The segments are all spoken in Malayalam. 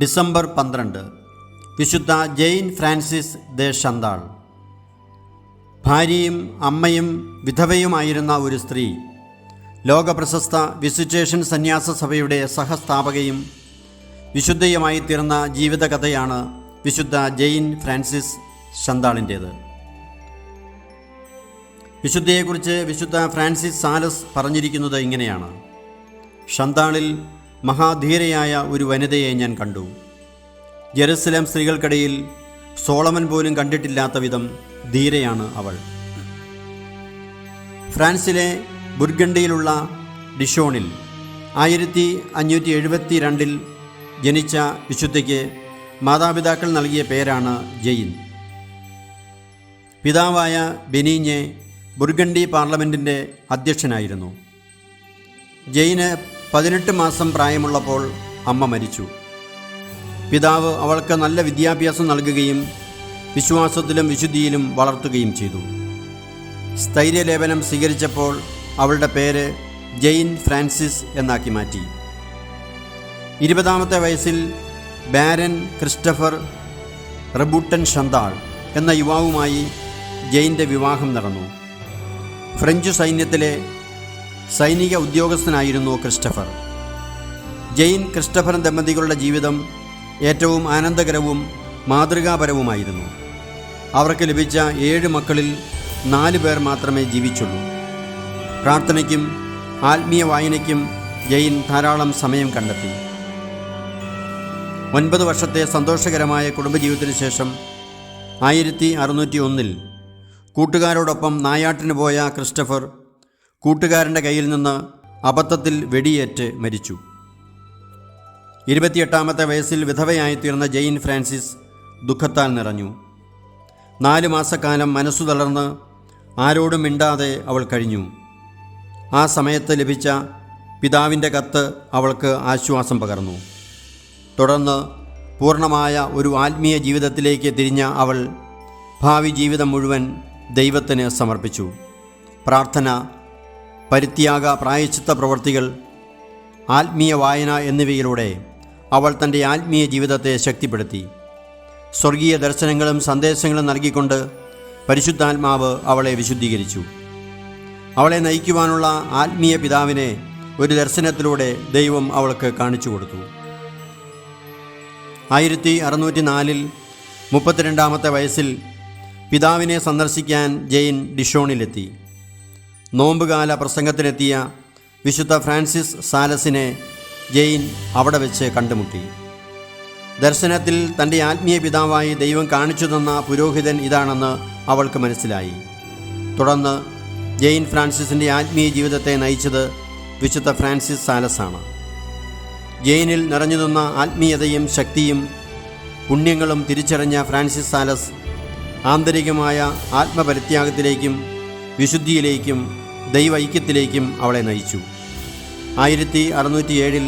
ഡിസംബർ പന്ത്രണ്ട്. വിശുദ്ധ ജെയിൻ ഫ്രാൻസിസ് ദേ ഷന്താൾ. ഭാര്യയും അമ്മയും വിധവയുമായിരുന്ന ഒരു സ്ത്രീ. ലോകപ്രശസ്ത വിസിറ്റേഷൻ സന്യാസ സഭയുടെ സഹസ്ഥാപകയും വിശുദ്ധയുമായി തീർന്ന ജീവിതകഥയാണ് വിശുദ്ധ ജെയിൻ ഫ്രാൻസിസ് ഷന്താളിന്റേത്. വിശുദ്ധയെക്കുറിച്ച് വിശുദ്ധ ഫ്രാൻസിസ് സാലസ് പറഞ്ഞിരിക്കുന്നത് ഇങ്ങനെയാണ്. ഷന്താളിൽ മഹാധീരയായ ഒരു വനിതയെ ഞാൻ കണ്ടു. ജെറുസലേം സ്ത്രീകൾക്കിടയിൽ സോളമൻ പോലും കണ്ടിട്ടില്ലാത്ത വിധം ധീരയാണ് അവൾ. ഫ്രാൻസിലെ ബുർഗണ്ടിയിലുള്ള ഡിഷോണിൽ ആയിരത്തി അഞ്ഞൂറ്റി എഴുപത്തി രണ്ടിൽ ജനിച്ച വിശുദ്ധയ്ക്ക് മാതാപിതാക്കൾ നൽകിയ പേരാണ് ജയിൻ. പിതാവായ ബെനീഞ്ഞെ ബുർഗണ്ടി പാർലമെന്റിന്റെ അധ്യക്ഷനായിരുന്നു. ജെയിന് പതിനെട്ട് മാസം പ്രായമുള്ളപ്പോൾ അമ്മ മരിച്ചു. പിതാവ് അവൾക്ക് നല്ല വിദ്യാഭ്യാസം നൽകുകയും വിശ്വാസത്തിലും വിശുദ്ധിയിലും വളർത്തുകയും ചെയ്തു. സ്ഥൈര്യലേപനം സ്വീകരിച്ചപ്പോൾ അവളുടെ പേര് ജെയിൻ ഫ്രാൻസിസ് എന്നാക്കി മാറ്റി. ഇരുപതാമത്തെ വയസ്സിൽ ബാരൻ ക്രിസ്റ്റഫർ റബൂട്ടൻ ഷന്താൾ എന്ന യുവാവുമായി ജെയിന്റെ വിവാഹം നടന്നു. ഫ്രഞ്ച് സൈന്യത്തിലെ സൈനിക ഉദ്യോഗസ്ഥനായിരുന്നു ക്രിസ്റ്റഫർ. ജെയിൻ ക്രിസ്റ്റഫർ ദമ്പതികളുടെ ജീവിതം ഏറ്റവും ആനന്ദകരവും മാതൃകാപരവുമായിരുന്നു. അവർക്ക് ലഭിച്ച ഏഴ് മക്കളിൽ നാല് പേർ മാത്രമേ ജീവിച്ചുള്ളൂ. പ്രാർത്ഥനയ്ക്കും ആത്മീയ വായനയ്ക്കും ജെയിൻ ധാരാളം സമയം കണ്ടെത്തി. ഒൻപത് വർഷത്തെ സന്തോഷകരമായ കുടുംബജീവിതത്തിന് ശേഷം ആയിരത്തി അറുന്നൂറ്റി ഒന്നിൽ കൂട്ടുകാരോടൊപ്പം നായാട്ടിന് പോയ ക്രിസ്റ്റഫർ കൂട്ടുകാരന്റെ കയ്യിൽ നിന്ന് അബദ്ധത്തിൽ വെടിയേറ്റ് മരിച്ചു. ഇരുപത്തിയെട്ടാമത്തെ വയസ്സിൽ വിധവയായി തീർന്ന ജെയിൻ ഫ്രാൻസിസ് ദുഃഖത്താൽ നിറഞ്ഞു. നാല് മാസക്കാലം മനസ്സു തളർന്ന് ആരോടും മിണ്ടാതെ അവൾ കഴിഞ്ഞു. ആ സമയത്ത് ലഭിച്ച പിതാവിന്റെ കത്ത് അവൾക്ക് ആശ്വാസം പകർന്നു. തുടർന്ന് പൂർണമായ ഒരു ആത്മീയ ജീവിതത്തിലേക്ക് തിരിഞ്ഞ അവൾ ഭാവി ജീവിതം മുഴുവൻ ദൈവത്തിന് സമർപ്പിച്ചു. പ്രാർത്ഥന പരിത്യാഗ പ്രായച്ചിത്ത പ്രവൃത്തികൾ ആത്മീയ വായന എന്നിവയിലൂടെ അവൾ തന്റെ ആത്മീയ ജീവിതത്തെ ശക്തിപ്പെടുത്തി. സ്വർഗീയ ദർശനങ്ങളും സന്ദേശങ്ങളും നൽകിക്കൊണ്ട് പരിശുദ്ധാത്മാവ് അവളെ വിശുദ്ധീകരിച്ചു. അവളെ നയിക്കുവാനുള്ള ആത്മീയ പിതാവിനെ ഒരു ദർശനത്തിലൂടെ ദൈവം അവൾക്ക് കാണിച്ചു കൊടുത്തു. ആയിരത്തി അറുന്നൂറ്റി നാലിൽ മുപ്പത്തിരണ്ടാമത്തെ വയസ്സിൽ പിതാവിനെ സന്ദർശിക്കാൻ ജെയിൻ ഡിഷോണിലെത്തി. നോമ്പുകാല പ്രസംഗത്തിനെത്തിയ വിശുദ്ധ ഫ്രാൻസിസ് സാലസിനെ ജെയിൻ അവിടെ വെച്ച് കണ്ടുമുട്ടി. ദർശനത്തിൽ തന്റെ ആത്മീയ പിതാവായി ദൈവം കാണിച്ചു തന്ന പുരോഹിതൻ ഇതാണെന്ന് അവൾക്ക് മനസ്സിലായി. തുടർന്ന് ജെയിൻ ഫ്രാൻസിസിന്റെ ആത്മീയ ജീവിതത്തെ നയിച്ചത് വിശുദ്ധ ഫ്രാൻസിസ് സാലസാണ്. ജെയിനിൽ നിറഞ്ഞു നിന്ന ആത്മീയതയും ശക്തിയും പുണ്യങ്ങളും തിരിച്ചറിഞ്ഞ ഫ്രാൻസിസ് സാലസ് ആന്തരികമായ ആത്മപരിത്യാഗത്തിലേക്കും വിശുദ്ധിയിലേക്കും ദൈവൈക്യത്തിലേക്കും അവളെ നയിച്ചു. ആയിരത്തി അറുന്നൂറ്റി ഏഴിൽ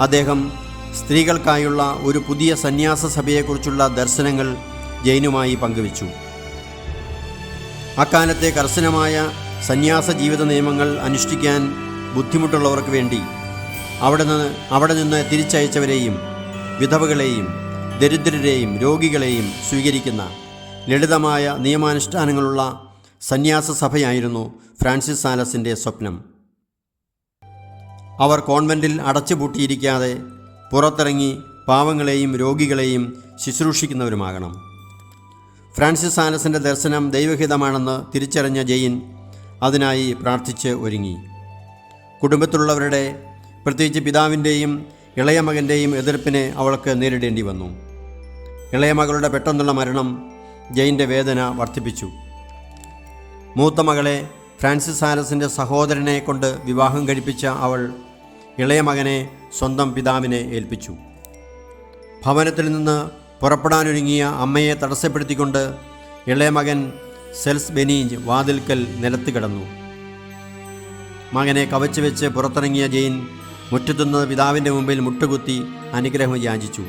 അദ്ദേഹം സ്ത്രീകൾക്കായുള്ള ഒരു പുതിയ സന്യാസ സഭയെക്കുറിച്ചുള്ള ദർശനങ്ങൾ ജെയിനുമായി പങ്കുവച്ചു. അക്കാലത്തെ കർശനമായ സന്യാസ ജീവിത നിയമങ്ങൾ അനുഷ്ഠിക്കാൻ ബുദ്ധിമുട്ടുള്ളവർക്ക് വേണ്ടി അവിടെ നിന്ന് അവിടെ നിന്ന് തിരിച്ചയച്ചവരെയും വിധവകളെയും ദരിദ്രരെയും രോഗികളെയും സ്വീകരിക്കുന്ന ലളിതമായ നിയമാനുഷ്ഠാനങ്ങളുള്ള സന്യാസ സഭയായിരുന്നു ഫ്രാൻസിസ് സാലസിന്റെ സ്വപ്നം. അവർ കോൺവെന്റിൽ അടച്ചുപൂട്ടിയിരിക്കാതെ പുറത്തിറങ്ങി പാവങ്ങളെയും രോഗികളെയും ശുശ്രൂഷിക്കുന്നവരുമാകണം. ഫ്രാൻസിസ് സാലസിന്റെ ദർശനം ദൈവഹിതമാണെന്ന് തിരിച്ചറിഞ്ഞ ജെയിൻ അതിനായി പ്രാർത്ഥിച്ച് ഒരുങ്ങി. കുടുംബത്തിലുള്ളവരുടെ പ്രത്യേകിച്ച് പിതാവിന്റെയും ഇളയ മകന്റെയും എതിർപ്പിനെ അവൾക്ക് നേരിടേണ്ടി വന്നു. ഇളയ മകളുടെ പെട്ടെന്നുള്ള മരണം ജയിന്റെ വേദന വർദ്ധിപ്പിച്ചു. മൂത്ത മകളെ ഫ്രാൻസിസ് ആലസിന്റെ സഹോദരനെ കൊണ്ട് വിവാഹം കഴിപ്പിച്ച അവൾ ഇളയ മകനെ സ്വന്തം പിതാവിനെ ഏൽപ്പിച്ചു. ഭവനത്തിൽ നിന്ന് പുറപ്പെടാനൊരുങ്ങിയ അമ്മയെ തടസ്സപ്പെടുത്തിക്കൊണ്ട് ഇളയ മകൻ സെൽസ് ബെനീജ് വാതിൽക്കൽ നിലത്ത് കിടന്നു. മകനെ കവച്ചു വെച്ച് പുറത്തിറങ്ങിയ ജെയിൻ മുറ്റത്തുനിന്ന് പിതാവിന്റെ മുമ്പിൽ മുട്ടുകുത്തി അനുഗ്രഹം യാചിച്ചു.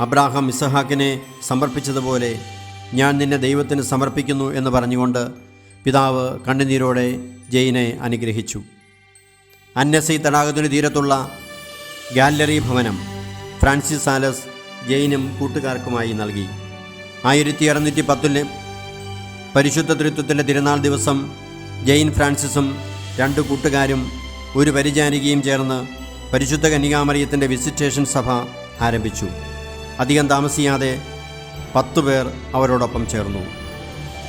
അബ്രാഹാം ഇസഹാക്കിനെ സമർപ്പിച്ചതുപോലെ ഞാൻ നിന്നെ ദൈവത്തിന് സമർപ്പിക്കുന്നു എന്ന് പറഞ്ഞുകൊണ്ട് പിതാവ് കണ്ണുനീരോടെ ജയിനെ അനുഗ്രഹിച്ചു. അന്നസി തടാകത്തിനു തീരത്തുള്ള ഗാലറി ഭവനം ഫ്രാൻസിസ് സാലസ് ജയിനും കൂട്ടുകാർക്കുമായി നൽകി. ആയിരത്തി അറുന്നൂറ്റി പത്തിലെ പരിശുദ്ധ തൃത്വത്തിന്റെ തിരുനാൾ ദിവസം ജെയിൻ ഫ്രാൻസിസും രണ്ട് കൂട്ടുകാരും ഒരു പരിചാരികയും ചേർന്ന് പരിശുദ്ധ കന്യകാമറിയത്തിന്റെ വിസിറ്റേഷൻ സഭ ആരംഭിച്ചു. അധികം താമസിയാതെ പത്തു പേർ അവരോടൊപ്പം ചേർന്നു.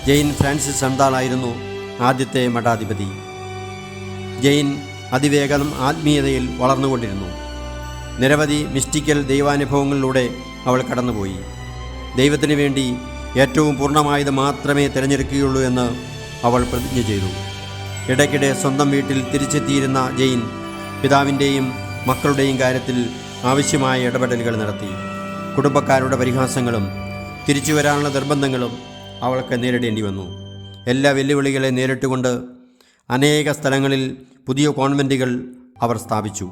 ജെയിൻ ഫ്രാൻസിസ് സന്താളായിരുന്നു ആദ്യത്തെ മഠാധിപതി. ജെയിൻ അതിവേഗം ആത്മീയതയിൽ വളർന്നുകൊണ്ടിരുന്നു. നിരവധി മിസ്റ്റിക്കൽ ദൈവാനുഭവങ്ങളിലൂടെ അവൾ കടന്നുപോയി. ദൈവത്തിന് വേണ്ടി ഏറ്റവും പൂർണമായത് മാത്രമേ തിരഞ്ഞെടുക്കുകയുള്ളൂ എന്ന് അവൾ പ്രതിജ്ഞ ചെയ്തു. ഇടയ്ക്കിടെ സ്വന്തം വീട്ടിൽ തിരിച്ചെത്തിയിരുന്ന ജെയിൻ പിതാവിന്റെയും മക്കളുടെയും കാര്യത്തിൽ ആവശ്യമായ ഇടപെടലുകൾ നടത്തി. കുടുംബക്കാരുടെ പരിഹാസങ്ങളും തിരിച്ചു വരാനുള്ള നിർബന്ധങ്ങളും അവൾക്ക് നേരിടേണ്ടി വന്നു. എല്ലാ വെല്ലുവിളികളെ നേരിട്ടുകൊണ്ട് അനേക സ്ഥലങ്ങളിൽ പുതിയ കോൺവെന്റുകൾ അവർ സ്ഥാപിച്ചു.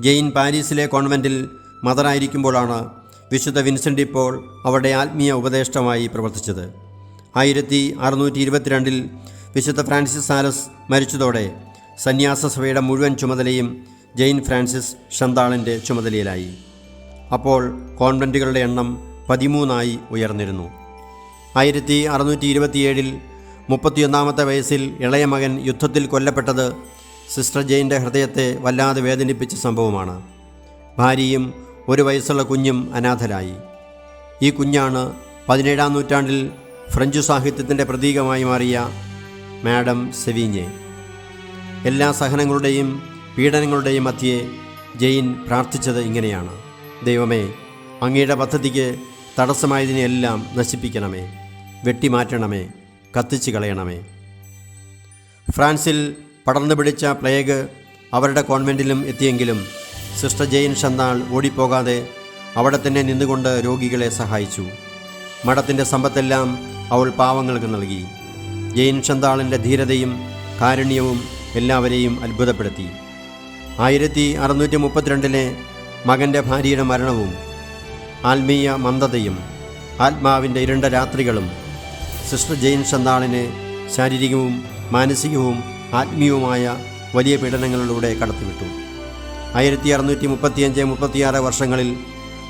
ജെയിൻ പാരീസിലെ കോൺവെന്റിൽ മദറായിരിക്കുമ്പോഴാണ് വിശുദ്ധ വിൻസെന്റ് ഇപ്പോൾ അവരുടെ ആത്മീയ ഉപദേഷ്ടമായി പ്രവർത്തിച്ചത്. ആയിരത്തി അറുന്നൂറ്റി ഇരുപത്തിരണ്ടിൽ വിശുദ്ധ ഫ്രാൻസിസ് സാലസ് മരിച്ചതോടെ സന്യാസസഭയുടെ മുഴുവൻ ചുമതലയും ജെയിൻ ഫ്രാൻസിസ് ഷന്താളിന്റെ ചുമതലയിലായി. അപ്പോൾ കോൺവെന്റുകളുടെ എണ്ണം പതിമൂന്നായി ഉയർന്നിരുന്നു. ആയിരത്തി അറുന്നൂറ്റി ഇരുപത്തിയേഴിൽ മുപ്പത്തിയൊന്നാമത്തെ വയസ്സിൽ ഇളയ മകൻ യുദ്ധത്തിൽ കൊല്ലപ്പെട്ടത് സിസ്റ്റർ ജെയിന്റെ ഹൃദയത്തെ വല്ലാതെ വേദനിപ്പിച്ച സംഭവമാണ്. ഭാര്യയും ഒരു വയസ്സുള്ള കുഞ്ഞും അനാഥരായി. ഈ കുഞ്ഞാണ് പതിനേഴാം നൂറ്റാണ്ടിൽ ഫ്രഞ്ച് സാഹിത്യത്തിന്റെ പ്രതീകമായി മാറിയ മാഡം സെവീഞ്ഞെ. എല്ലാ സഹനങ്ങളുടെയും പീഡനങ്ങളുടെയും മധ്യേ ജെയിൻ പ്രാർത്ഥിച്ചത് ഇങ്ങനെയാണ്. ദൈവമേ അങ്ങയുടെ പദ്ധതിക്ക് തടസ്സമായതിനെയെല്ലാം നശിപ്പിക്കണമേ വെട്ടിമാറ്റണമേ കത്തിച്ചു കളയണമേ. ഫ്രാൻസിൽ പടർന്നു പിടിച്ച പ്ലേഗ് അവരുടെ കോൺവെന്റിലും എത്തിയെങ്കിലും സിസ്റ്റർ ജെയിൻ ഷന്നാൾ ഓടിപ്പോകാതെ അവിടെ തന്നെ നിന്നുകൊണ്ട് രോഗികളെ സഹായിച്ചു. മഠത്തിന്റെ സമ്പത്തെല്ലാം അവൾ പാവങ്ങൾക്ക് നൽകി. ജെയിൻ ഷന്താളിന്റെ ധീരതയും കാരുണ്യവും എല്ലാവരെയും അത്ഭുതപ്പെടുത്തി. ആയിരത്തി അറുന്നൂറ്റി മുപ്പത്തിരണ്ടിലെ മകന്റെ ഭാര്യയുടെ മരണവും ആത്മീയ മന്ദതയും ആത്മാവിന്റെ ഇരുണ്ട രാത്രികളും സിസ്റ്റർ ജെയിൻ ചന്ദാളിന് ശാരീരികവും മാനസികവും ആത്മീയവുമായ വലിയ പീഡനങ്ങളിലൂടെ കടത്തിവിട്ടു. ആയിരത്തി അറുന്നൂറ്റി മുപ്പത്തിയഞ്ച് മുപ്പത്തിയാറ് വർഷങ്ങളിൽ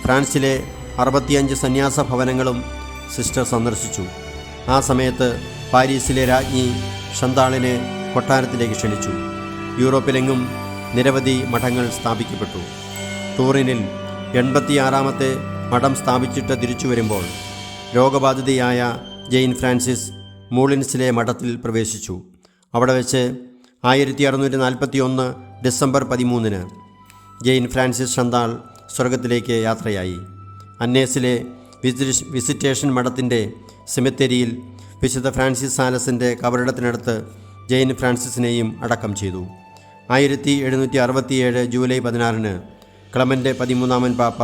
ഫ്രാൻസിലെ അറുപത്തിയഞ്ച് സന്യാസ ഭവനങ്ങളും സിസ്റ്റർ സന്ദർശിച്ചു. ആ സമയത്ത് പാരീസിലെ രാജ്ഞി ഷന്താളിനെ കൊട്ടാരത്തിലേക്ക് ക്ഷണിച്ചു. യൂറോപ്പിലെങ്ങും നിരവധി മഠങ്ങൾ സ്ഥാപിക്കപ്പെട്ടു. ടൂറിനിൽ എൺപത്തിയാറാമത്തെ മഠം സ്ഥാപിച്ചിട്ട് തിരിച്ചു വരുമ്പോൾ രോഗബാധിതയായ ജെയിൻ ഫ്രാൻസിസ് മൂളിൻസിലെ മഠത്തിൽ പ്രവേശിച്ചു. അവിടെ വെച്ച് ആയിരത്തി അറുന്നൂറ്റി നാൽപ്പത്തി ഒന്ന് ഡിസംബർ പതിമൂന്നിന് ജെയിൻ ഫ്രാൻസിസ് ഷന്താൾ സ്വർഗത്തിലേക്ക് യാത്രയായി. അന്നേസിലെ വിസിറ്റ് വിസിറ്റേഷൻ മഠത്തിന്റെ സെമിത്തേരിയിൽ വിശുദ്ധ ഫ്രാൻസിസ് സാലസിന്റെ കബറിടത്തിനടുത്ത് ജെയിൻ ഫ്രാൻസിസിനെയും അടക്കം ചെയ്തു. ആയിരത്തി എഴുന്നൂറ്റി അറുപത്തിയേഴ് ജൂലൈ പതിനാറിന് ക്ലമന്റെ പതിമൂന്നാമൻ പാപ്പ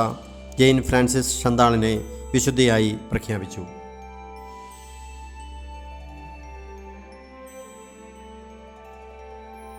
ജെയിൻ ഫ്രാൻസിസ് ഷന്താളിനെ വിശുദ്ധയായി പ്രഖ്യാപിച്ചു.